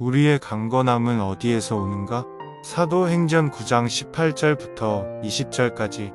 우리의 강건함은 어디에서 오는가? 사도행전 9장 18절부터 20절까지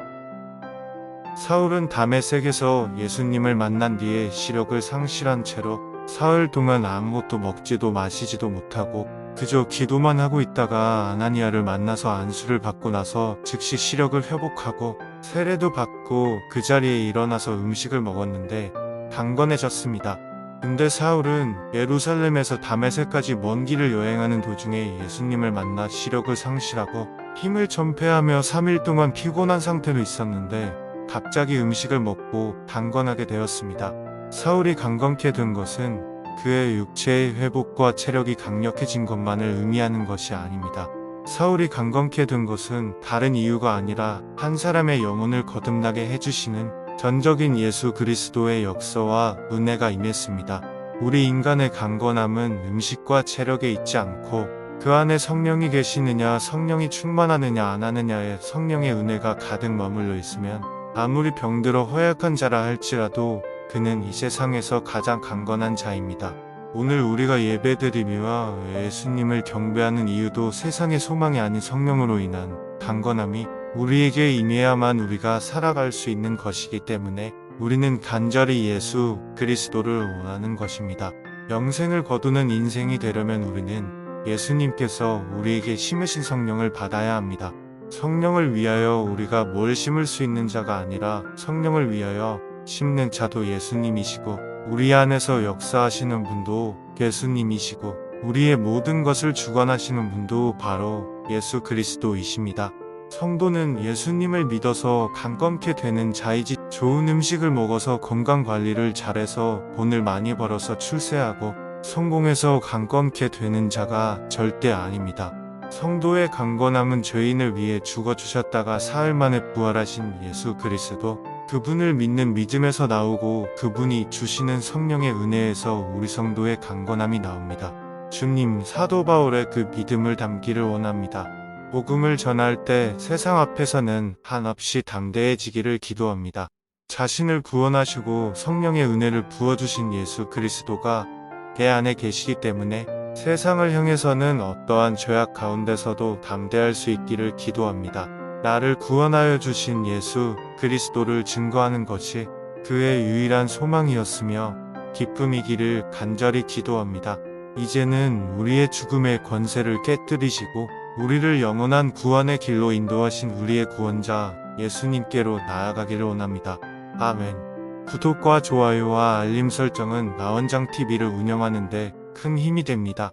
사울은 다메섹에서 예수님을 만난 뒤에 시력을 상실한 채로 사흘 동안 아무것도 먹지도 마시지도 못하고 그저 기도만 하고 있다가 아나니아를 만나서 안수를 받고 나서 즉시 시력을 회복하고 세례도 받고 그 자리에 일어나서 음식을 먹었는데 강건해졌습니다. 근데 사울은 예루살렘에서 다메섹까지 먼 길을 여행하는 도중에 예수님을 만나 시력을 상실하고 힘을 전폐하며 3일 동안 피곤한 상태로 있었는데 갑자기 음식을 먹고 강건하게 되었습니다. 사울이 강건케 된 것은 그의 육체의 회복과 체력이 강력해진 것만을 의미하는 것이 아닙니다. 사울이 강건케 된 것은 다른 이유가 아니라 한 사람의 영혼을 거듭나게 해주시는 전적인 예수 그리스도의 역사와 은혜가 임했습니다. 우리 인간의 강건함은 음식과 체력에 있지 않고 그 안에 성령이 계시느냐, 성령이 충만하느냐, 안 하느냐에 성령의 은혜가 가득 머물러 있으면 아무리 병들어 허약한 자라 할지라도 그는 이 세상에서 가장 강건한 자입니다. 오늘 우리가 예배드리며 예수님을 경배하는 이유도 세상의 소망이 아닌 성령으로 인한 강건함이 우리에게 임해야만 우리가 살아갈 수 있는 것이기 때문에 우리는 간절히 예수 그리스도를 원하는 것입니다. 영생을 거두는 인생이 되려면 우리는 예수님께서 우리에게 심으신 성령을 받아야 합니다. 성령을 위하여 우리가 뭘 심을 수 있는 자가 아니라 성령을 위하여 심는 자도 예수님이시고 우리 안에서 역사하시는 분도 예수님이시고 우리의 모든 것을 주관하시는 분도 바로 예수 그리스도이십니다. 성도는 예수님을 믿어서 강건케 되는 자이지 좋은 음식을 먹어서 건강 관리를 잘해서 돈을 많이 벌어서 출세하고 성공해서 강건케 되는 자가 절대 아닙니다. 성도의 강건함은 죄인을 위해 죽어주셨다가 사흘 만에 부활하신 예수 그리스도 그분을 믿는 믿음에서 나오고 그분이 주시는 성령의 은혜에서 우리 성도의 강건함이 나옵니다. 주님 사도 바울의 그 믿음을 담기를 원합니다. 복음을 전할 때 세상 앞에서는 한없이 담대해지기를 기도합니다. 자신을 구원하시고 성령의 은혜를 부어주신 예수 그리스도가 내 안에 계시기 때문에 세상을 향해서는 어떠한 죄악 가운데서도 담대할 수 있기를 기도합니다. 나를 구원하여 주신 예수 그리스도를 증거하는 것이 그의 유일한 소망이었으며 기쁨이기를 간절히 기도합니다. 이제는 우리의 죽음의 권세를 깨뜨리시고 우리를 영원한 구원의 길로 인도하신 우리의 구원자 예수님께로 나아가기를 원합니다. 아멘. 구독과 좋아요와 알림 설정은 나원장 TV를 운영하는데 큰 힘이 됩니다.